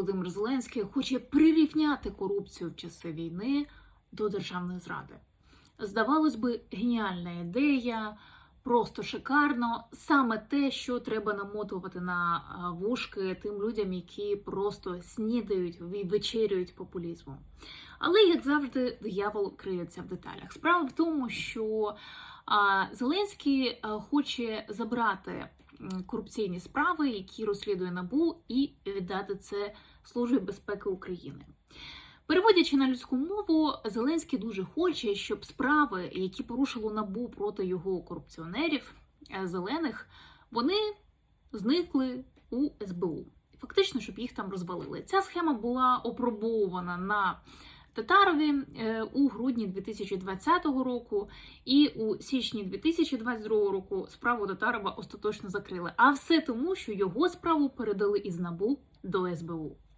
Володимир Зеленський хоче прирівняти корупцію в часи війни до державної зради. Здавалось би, геніальна ідея, просто шикарно. Саме те, що треба намотувати на вушки тим людям, які просто снідають і вечерюють популізмом. Але, як завжди, диявол криється в деталях. Справа в тому, що Зеленський хоче забрати корупційні справи, які розслідує НАБУ, і віддати це Службі безпеки України. Переводячи на людську мову, Зеленський дуже хоче, щоб справи, які порушило набу проти його корупціонерів е, зелених, вони зникли у СБУ. Фактично, щоб їх там розвалили. Ця схема була опробована на Татарові е, у грудні 2020 року, і у січні 2022 року справу Татарова остаточно закрили. А все тому, що його справу передали із НАБУ до СБУ.